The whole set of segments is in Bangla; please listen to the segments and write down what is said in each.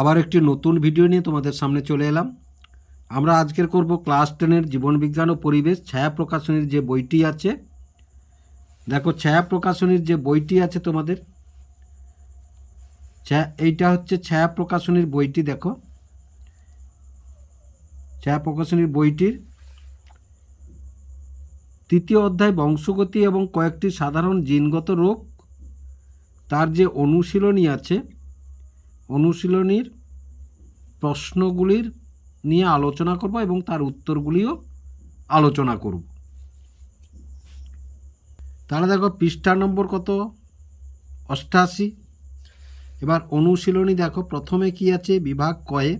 আবার একটি নতুন ভিডিও নিয়ে তোমাদের সামনে চলে এলাম। আমরা আজকের করব ক্লাস টেনের জীবনবিজ্ঞান ও পরিবেশ ছায়া প্রকাশনীর যে বইটি আছে। দেখো, ছায়া প্রকাশনীর যে বইটি আছে তোমাদের এইটা হচ্ছে ছায়া প্রকাশনীর বইটি, দেখো। ছায়া প্রকাশনীর বইটির তৃতীয় অধ্যায় বংশগতি এবং কয়েকটি সাধারণ জিনগত রোগ, তার যে অনুশীলনী আছে অনুশীলনীর প্রশ্নগুলির নিয়ে আলোচনা করব এবং তার উত্তরগুলিও আলোচনা করব। তাহলে দেখো পৃষ্ঠা নম্বর কত? অষ্টাশি। এবার অনুশীলনী দেখো, প্রথমে কি আছে? বিভাগ কয়ে,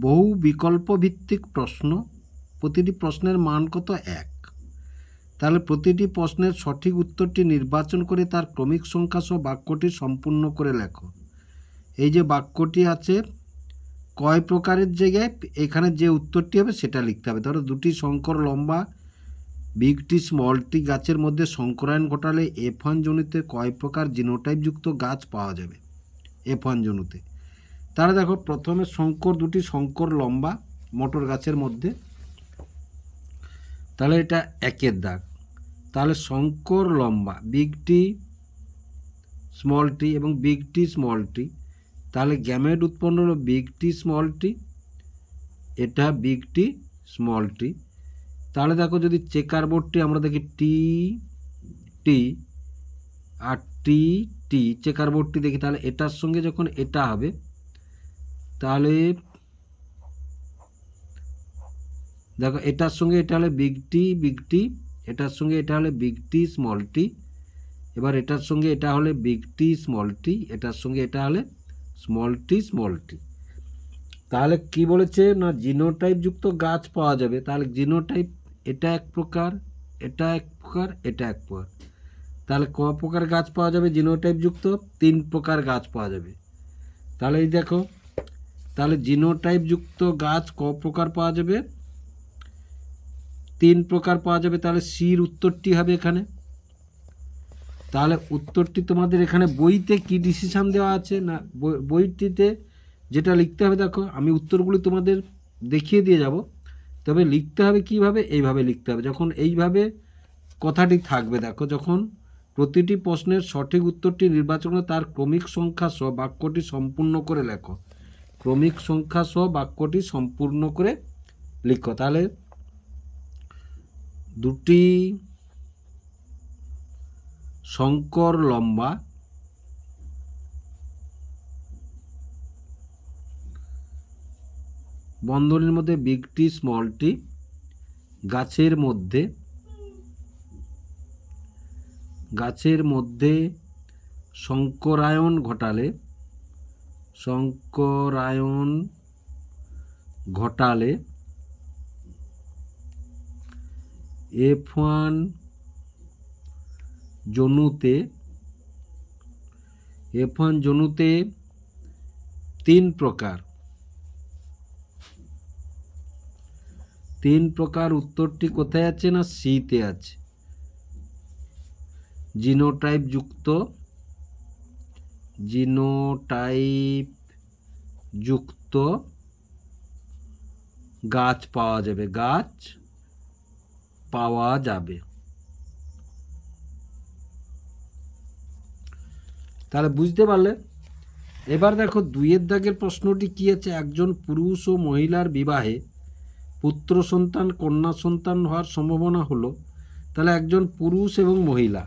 বহু বিকল্প ভিত্তিক প্রশ্ন, প্রতিটি প্রশ্নের মান কত? এক। তাহলে প্রতিটি প্রশ্নের সঠিক উত্তরটি নির্বাচন করে তার ক্রমিক সংখ্যা সহ বাক্যটি সম্পূর্ণ করে লেখো। এই যে বাক্যটি আছে, কয় প্রকারের জায়গায় এখানে যে উত্তরটি হবে সেটা লিখতে হবে। ধরো দুটি শঙ্কর লম্বা বিগটি স্মলটি গাছের মধ্যে শঙ্করায়ন ঘটালে এফন জনুতে কয় প্রকার জিনোটাইপযুক্ত গাছ পাওয়া যাবে এফন জনুতে। তাহলে দেখো, প্রথমে শঙ্কর দুটি, শঙ্কর লম্বা, মটর গাছের মধ্যে। তাহলে এটা একের দাগ। তাহলে শঙ্কর লম্বা বিগটি স্মলটি এবং বিগ টি স্মল টি। তাহলে গ্যামেট উৎপন্ন হলো বিগ টি স্মল টি এটা বিগ টি স্মল টি তাহলে দেখো যদি চেকার বোর্ডটি আমরা দেখি টি টি আর টি টি চেকার বোর্ডটি দেখি, তাহলে এটার সঙ্গে যখন এটা হবে, তাহলে দেখো এটার সঙ্গে এটা হলে বিগ টি বিগ টি এটার সঙ্গে এটা হলে বিগ টি স্মল টি এবার এটার সঙ্গে এটা হলে বিগ টি স্মল টি এটার সঙ্গে এটা হলে স্মল টি স্মল টি তাহলে কি বলেছে? না জিনোটাইপ যুক্ত গাছ পাওয়া যাবে। তাহলে জিনোটাইপ এটা এক প্রকার, এটা এক প্রকার, এটা এক প্রকার। তাহলে ক প্রকার গাছ পাওয়া যাবে? জিনোটাইপ যুক্ত তিন প্রকার গাছ পাওয়া যাবে। তাহলে এই দেখো, তাহলে জিনোটাইপ যুক্ত গাছ ক প্রকার পাওয়া যাবে? তিন প্রকার পাওয়া যাবে। তাহলে সির উত্তরটি হবে এখানে। তাহলে উত্তরটি তোমাদের এখানে বইতে কি ডিসিশান দেওয়া আছে না বই- বইটিতে যেটা লিখতে হবে দেখো, আমি উত্তরগুলি তোমাদের দেখিয়ে দিয়ে যাব। তবে লিখতে হবে কীভাবে? এইভাবে লিখতে হবে। যখন এইভাবে কথাটি থাকবে, দেখো, যখন প্রতিটি প্রশ্নের সঠিক উত্তরটি নির্বাচন তার ক্রমিক সংখ্যা সহ বাক্যটি সম্পূর্ণ করে লেখো। ক্রমিক সংখ্যা সহ বাক্যটি সম্পূর্ণ করে লিখো। তাহলে দুটি শঙ্কর লম্বা। বন্ধনীর মধ্যে বিগ টি স্মল টি গাছের মধ্যে গাছের মধ্যে শঙ্করায়ন ঘটালে শঙ্করায়ন ঘটালে এফ ওয়ান জনুতে এফ ওয়ান জনুতে তিন প্রকার। তিন প্রকার উত্তরটি কোথায় আছে না সিতে আছে? জিনোটাইপ যুক্ত জিনোটাইপ যুক্ত গাছ পাওয়া যাবে, গাছ পাওয়া যাবে। তাহলে বুঝতে পারলে? এবার দেখো দুইয়ের দাগের প্রশ্নটি কী আছে? একজন পুরুষ ও মহিলার বিবাহে পুত্র সন্তান, কন্যা সন্তান হওয়ার সম্ভাবনা হলো। তাহলে একজন পুরুষ এবং মহিলা।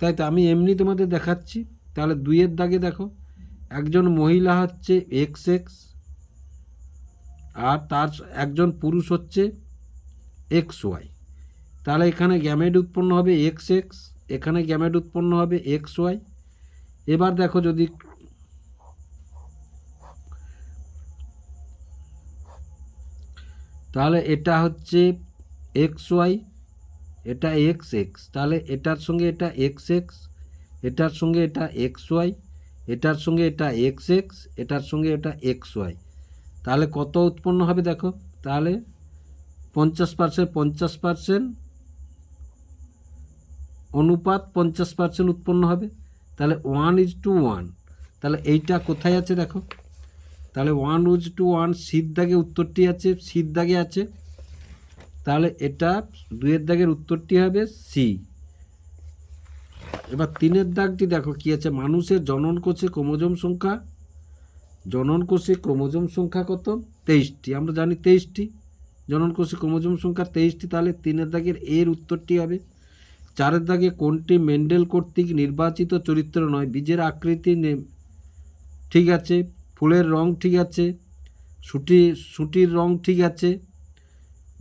তাই তো আমি এমনি তোমাদের দেখাচ্ছি। তাহলে দুইয়ের দাগে দেখো, একজন মহিলা হচ্ছে এক্স এক্স আর তার একজন পুরুষ হচ্ছে এক্স ওয়াই। তাহলে এখানে গ্যামেড উৎপন্ন হবে এক্স এক্স এখানে গ্যামেট উৎপন্ন হবে এক্স ওয়াই। এবার দেখো যদি তাহলে এটা হচ্ছে এক্স ওয়াই, এটা এক্স এক্স। তাহলে এটার সঙ্গে এটা এক্স এক্স, এটার সঙ্গে এটা এক্স ওয়াই, এটার সঙ্গে এটা এক্স এক্স, এটার সঙ্গে এটা এক্স ওয়াই। তাহলে কত উৎপন্ন হবে দেখো? তাহলে পঞ্চাশ পার্সেন্ট পঞ্চাশ পার্সেন্ট অনুপাত পঞ্চাশ পার্সেন্ট উৎপন্ন হবে। তাহলে ওয়ান ইজ টু ওয়ান তাহলে এইটা কোথায় আছে দেখো? তাহলে ওয়ান উজ টু ওয়ান সির দাগে উত্তরটি আছে, সির দাগে আছে। তাহলে এটা দুয়ের দাগের উত্তরটি হবে সি এবার তিনের দাগটি দেখো কি আছে? মানুষের জনন কোষে ক্রোমোজোম সংখ্যা। জনন কোষে ক্রোমোজোম সংখ্যা কত? তেইশটি। আমরা জানি তেইশটি। জনন কোষে ক্রোমোজোম সংখ্যা তেইশটি, তাহলে তিনের দাগের এর উত্তরটি হবে। চারের দাগে কোনটি মেন্ডেল কর্তৃক নির্বাচিত চরিত্র নয়? বীজের আকৃতি নে- ঠিক আছে, ফুলের রং ঠিক আছে, সুটি, সুটির রং ঠিক আছে,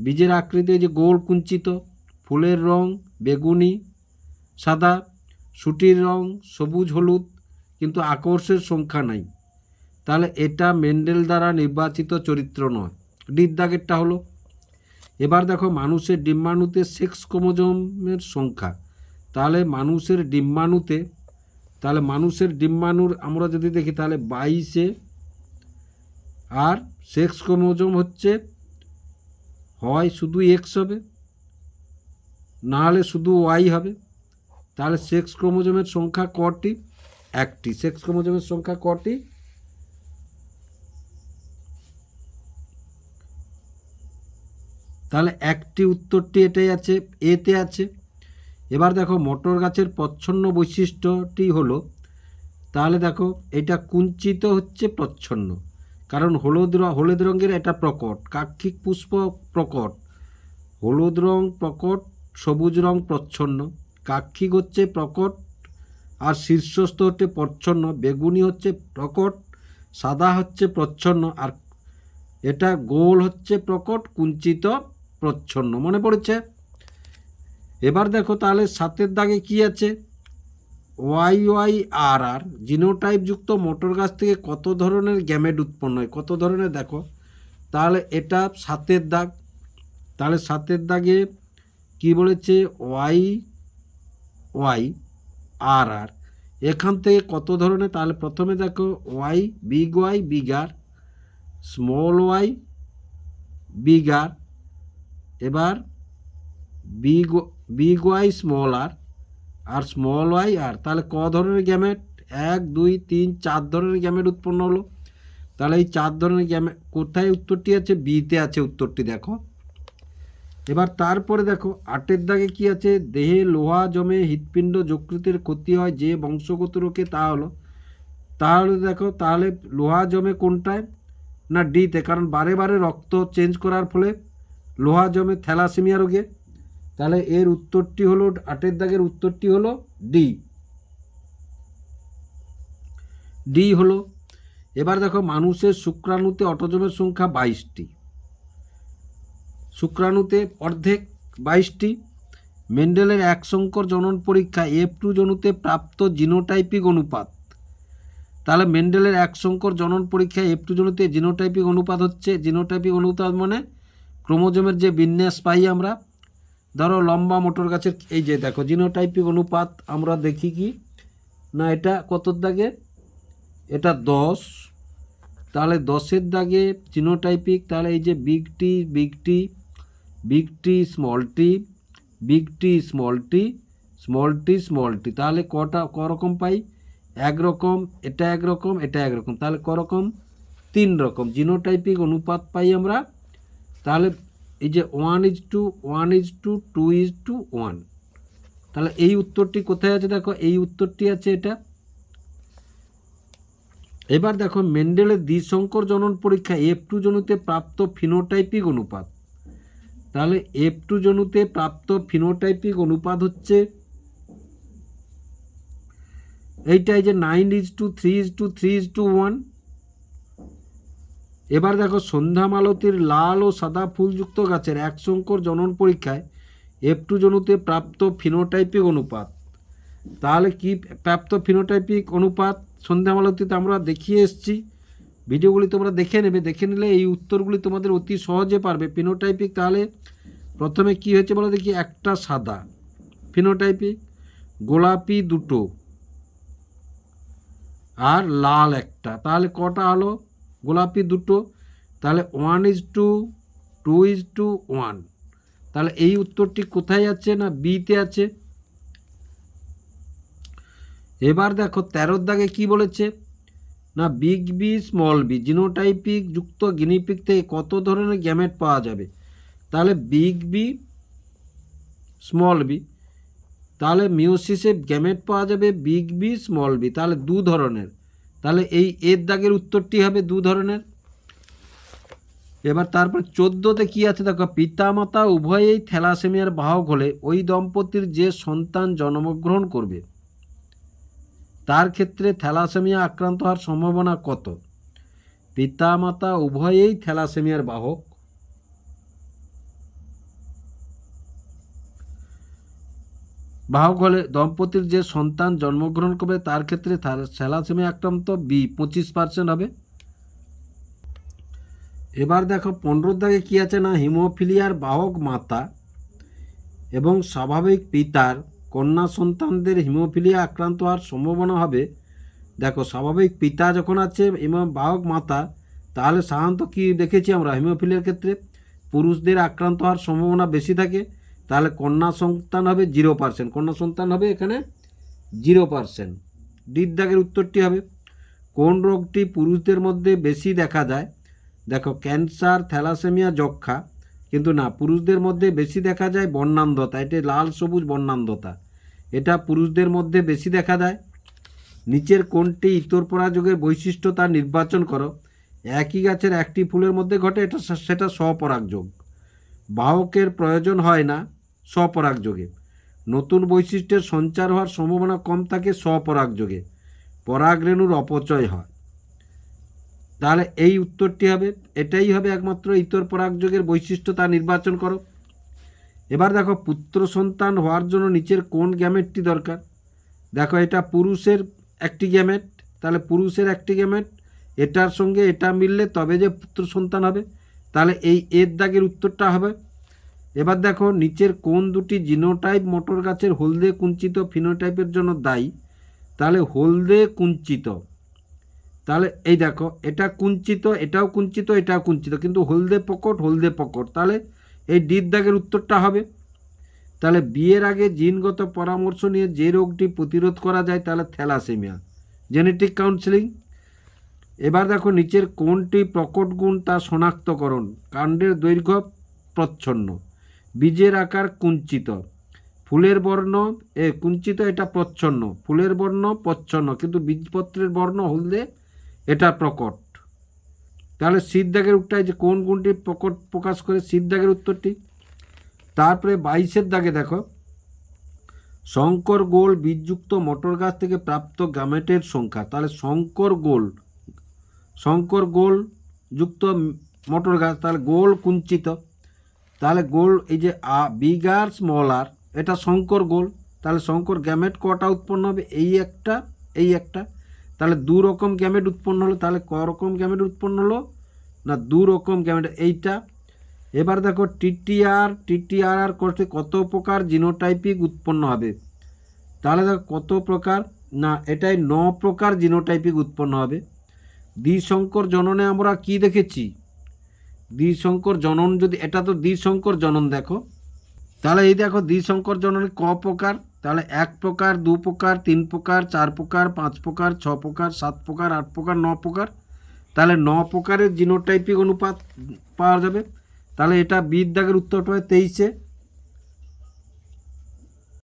বীজের আকৃতি যে গোল কুঞ্চিত, ফুলের রং বেগুনি, সাদা, সুটির রং সবুজ হলুদ, কিন্তু আকর্ষের সংখ্যা নাই। তাহলে এটা মেন্ডেল দ্বারা নির্বাচিত চরিত্র নয়। ডির দাগেরটা হলো এবার দেখো মানুষের ডিম্বাণুতে সেক্স ক্রোমোজোমের সংখ্যা। তাহলে মানুষের ডিম্বাণুতে, তাহলে মানুষের ডিম্বাণুর আমরা যদি দেখি, তাহলে বাইশে। আর সেক্স ক্রোমোজোম হচ্ছে, হয় শুধু এক্স হবে না হলে শুধু ওয়াই হবে। তাহলে সেক্স ক্রোমোজোমের সংখ্যা কটি? একটি। সেক্স ক্রোমোজোমের সংখ্যা কটি? তাহলে একটি উত্তরটি এটাই আছে, এতে আছে। এবার দেখো মটর গাছের প্রচ্ছন্ন বৈশিষ্ট্যটি হলো, তাহলে দেখো এটা কুঞ্চিত হচ্ছে প্রচ্ছন্ন। কারণ হলুদ হলুদ রঙের এটা প্রকট, কাক্ষিক পুষ্প প্রকট। হলুদ রং প্রকট, সবুজ রং প্রচ্ছন্ন। কাক্ষিক হচ্ছে প্রকট, আর শীর্ষস্থ হচ্ছে প্রচ্ছন্ন। বেগুনি হচ্ছে প্রকট, সাদা হচ্ছে প্রচ্ছন্ন। আর এটা গোল হচ্ছে প্রকট, কুঞ্চিত প্রচ্ছন্ন মনে পড়েছে। এবার দেখো তাহলে সাতের দাগে কি আছে? Y Y R R, genotype যুক্ত মোটর গাছ থেকে কত ধরনের গ্যামেট উৎপন্ন হয়? কত ধরনের দেখো। তাহলে এটা সাতের দাগ। তাহলে সাতের দাগে কি বলেছে? Y Y R R. এখান থেকে কত ধরনের? তাহলে প্রথমে দেখো Y, big Y bigger small Y bigger এবার big big Y small R R small Y R তাহলে ক ধরনের গ্যামেট এক, দুই, তিন, চার ধরনের গ্যামেট উৎপন্ন হলো। তাহলে এই চার ধরনের গ্যামেট কোথায় উত্তরটি আছে? বিতে আছে উত্তরটি, দেখো। এবার তারপরে দেখো, আটের দাগে কি আছে? দেহে লোহা জমে হৃৎপিণ্ড যকৃতের ক্ষতি হয় যে বংশগত রোগে, তা হলো। তাহলে দেখো, তাহলে লোহা জমে কোনটায়? না ডিতে কারণ বারে বারে রক্ত চেঞ্জ করার ফলে লোহা জমে থ্যালাসেমিয়া রোগে। তাহলে এর উত্তরটি হলো, আটের দাগের উত্তরটি হলো ডি ডি হলো, এবার দেখো মানুষের শুক্রাণুতে অটোজমের সংখ্যা বাইশটি। শুক্রাণুতে অর্ধেক বাইশটি। মেন্ডেলের এক সংকর জনন পরীক্ষা এফ টু জনুতে প্রাপ্ত জিনোটাইপিক অনুপাত। তাহলে মেন্ডেলের এক সংকর জনন পরীক্ষায় এফ টু জনুতে জিনোটাইপিক অনুপাত হচ্ছে, জিনোটাইপিক অনুপাত মানে ক্রোমোজোমের যে বিন্যাস পাই আমরা, ধরো লম্বা মোটর গাছের, এই যে দেখো, জিনোটাইপিক অনুপাত আমরা দেখি কি? না, এটা কতর দাগে? এটা দশ। তাহলে দশের দাগে জিনোটাইপিক, তাহলে এই যে big T big T big T, small T, big T, small T small T small T, তাহলে কটা করকম পাই? একরকম এটা একরকম এটা একরকম তাহলে করকম তিন রকম। জিনোটাইপিক অনুপাত পাই আমরা তাহলে এই যে one is to two one is to two two is to two উত্তরটি কোথায় আছে দেখো? এই উত্তরটি আছে এটা। এবার দেখো মেন্ডেলের দ্বিশঙ্কর জনন পরীক্ষা এফ টু জনুতে প্রাপ্ত ফিনোটাইপিক অনুপাত। তাহলে এফ টু জনুতে প্রাপ্ত ফিনোটাইপিক অনুপাত হচ্ছে এইটাই যে nine is to three is to three is to one এবার দেখো সন্ধ্যা মালতীর লাল ও সাদা ফুলযুক্ত গাছের এক সংকর জনন পরীক্ষায় এফ টু জনুতে প্রাপ্ত ফিনোটাইপিক অনুপাত। তাহলে কি প্রাপ্ত ফিনোটাইপিক অনুপাত সন্ধ্যা মালতীতে আমরা দেখিয়ে এসেছি। ভিডিওগুলি তোমরা দেখে নেবে, দেখে নিলে এই উত্তরগুলি তোমাদের অতি সহজে পারবে। ফিনোটাইপিক তাহলে প্রথমে কি হয়েছে বলো দেখি, একটা সাদা। ফিনোটাইপিক গোলাপি দুটো। আর লাল একটা। তাহলে কটা হলো? গোলাপি দুটো, তাহলে one is to two two is to two one উত্তরটি কোথায় আছে না বিতে আছে? এবার দেখো তেরোর দাগে কি বলেছে? না big B small B genotypic যুক্ত গিনিপিক থেকে কত ধরনের গ্যামেট পাওয়া যাবে? তাহলে বিগ বি স্মল বি তাহলে মিউসিসে গ্যামেট পাওয়া যাবে বিগ বি স্মল বি তাহলে দু ধরনের। তাহলে এই এর দাগের উত্তরটি হবে দু ধরনের। এবার তারপর চোদ্দোতে কি আছে? দেখো, পিতামাতা উভয়েই থ্যালাসেমিয়ার বাহক হলে ওই দম্পতির যে সন্তান জন্মগ্রহণ করবে, তার ক্ষেত্রে থ্যালাসেমিয়া আক্রান্ত হওয়ার সম্ভাবনা কত? পিতামাতা উভয়েই থ্যালাসেমিয়ার বাহক। বাহক হলে দম্পতির যে সন্তান জন্মগ্রহণ করবে, তার ক্ষেত্রে তার থ্যালাসেমিয়া আক্রান্ত বি পঁচিশ পার্সেন্ট হবে। এবার দেখো, পনেরো দাগে কী আছে না? হিমোফিলিয়ার বাহক মাতা এবং স্বাভাবিক পিতার কন্যা সন্তানদের হিমোফিলিয়া আক্রান্ত হওয়ার সম্ভাবনা হবে। দেখো, স্বাভাবিক পিতা যখন আছে এবং বাহক মাতা, তাহলে সাধারণত কী দেখেছি আমরা? হিমোফিলিয়ার ক্ষেত্রে পুরুষদের আক্রান্ত হওয়ার সম্ভাবনা বেশি থাকে। তাহলে কন্যা সন্তান হবে জিরো পার্সেন্ট। কন্যা সন্তান হবে এখানে জিরো পার্সেন্ট। ডির দাগের উত্তরটি হবে, কোন রোগটি পুরুষদের মধ্যে বেশি দেখা যায়? দেখো, ক্যান্সার, থ্যালাসেমিয়া যক্ষা কিন্তু না, পুরুষদের মধ্যে বেশি দেখা যায় বর্ণান্ধতা। এটা লাল, সবুজ বর্ণান্ধতা। এটা পুরুষদের মধ্যে বেশি দেখা যায়। নিচের কোনটি ইতর পরাযোগের বৈশিষ্ট্য তা নির্বাচন করো। একই গাছের একটি ফুলের মধ্যে ঘটে, এটা সেটা স্বপরাগযোগ বাহকের প্রয়োজন হয় না। স্বপরাগযোগে। নতুন বৈশিষ্ট্যের সঞ্চার হওয়ার সম্ভাবনা কম থাকে স্বপরাগযোগে। পরাগরেণুর অপচয় হয়। তাহলে এই উত্তরটি হবে, এটাই হবে একমাত্র ইতর পরাগযোগের বৈশিষ্ট্য, তা নির্বাচন করো। এবার দেখো, পুত্র সন্তান হওয়ার জন্য নিচের কোন গ্যামেটটি দরকার? দেখো, এটা পুরুষের একটি গ্যামেট, তাহলে পুরুষের একটি গ্যামেট, এটার সঙ্গে এটা মিললে তবে যে পুত্র সন্তান হবে, তাহলে এই এর দাগের উত্তরটা হবে এবার দেখো, নিচের কোন দুটি জিনোটাইপ মোটর গাছের হলদে কুঞ্চিত ফিনোটাইপের জন্য দায়ী? তাহলে হলদে কুঞ্চিত। তাহলে এই দেখো, এটা কুঞ্চিত, এটাও কুঞ্চিত এটাও কুঞ্চিত, কিন্তু হলদে পকট হলদে পকট। তাহলে এই ডির দাগের উত্তরটা হবে। তাহলে বিয়ের আগে জিনগত পরামর্শ নিয়ে যে রোগটি প্রতিরোধ করা যায়, তাহলে থ্যালাসেমিয়া, জেনেটিক কাউন্সেলিং। এবার দেখো, নিচের কোনটি প্রকট গুণ তা শনাক্তকরণ, কাণ্ডের দৈর্ঘ্য প্রচ্ছন্ন। বীজের আকার কুঞ্চিত। ফুলের বর্ণ, এ, কুঞ্চিত এটা প্রচ্ছন্ন। ফুলের বর্ণ প্রচ্ছন্ন, কিন্তু বীজপত্রের বর্ণ হলদে এটা প্রকট। তাহলে সিদ্ধাগের উত্তরটা যে কোন গুণটি প্রকট প্রকাশ করে সিদ্ধাগের উত্তরটি? তারপরে বাইশের দাগে দেখো। শঙ্কর গোল বীজযুক্ত মটর গাছ থেকে প্রাপ্ত গ্যামেটের সংখ্যা। তাহলে শঙ্কর গোল শঙ্কর গোল যুক্ত মটর গাছ, তাহলে গোল কুঞ্চিত। তাহলে গোল, এই যে বিগ আর স্মল আর, এটা শঙ্কর গোল। তাহলে শঙ্কর গ্যামেট কটা উৎপন্ন হবে? এই একটা এই একটা। তাহলে দু রকম গ্যামেট উৎপন্ন হলো, তাহলে ক রকম গ্যামেট উৎপন্ন হলো? না, দু রকম গ্যামেট এইটা। এবার দেখো টিটিআর টিটিআর আর করতে কত প্রকার জিনোটাইপিক উৎপন্ন হবে? তাহলে দেখো, কত প্রকার? না, এটাই ন প্রকার জিনোটাইপিক উৎপন্ন হবে। দ্বিশঙ্কর জননে আমরা কি দেখেছি? দ্বিশঙ্কর জনন যদি, এটা তো দ্বিশঙ্কর জনন দেখো। তাহলে এই দেখো দ্বিশঙ্কর জনন ক প্রকার, তাহলে এক প্রকার, দু প্রকার, তিন প্রকার, চার প্রকার, পাঁচ প্রকার, ছ প্রকার, সাত প্রকার, আট প্রকার, ন প্রকার। তাহলে ন প্রকারের জিনোটাইপিক অনুপাত পাওয়া যাবে। তাহলে এটা বিদ্যাগের উত্তরটা হয় তেইশে।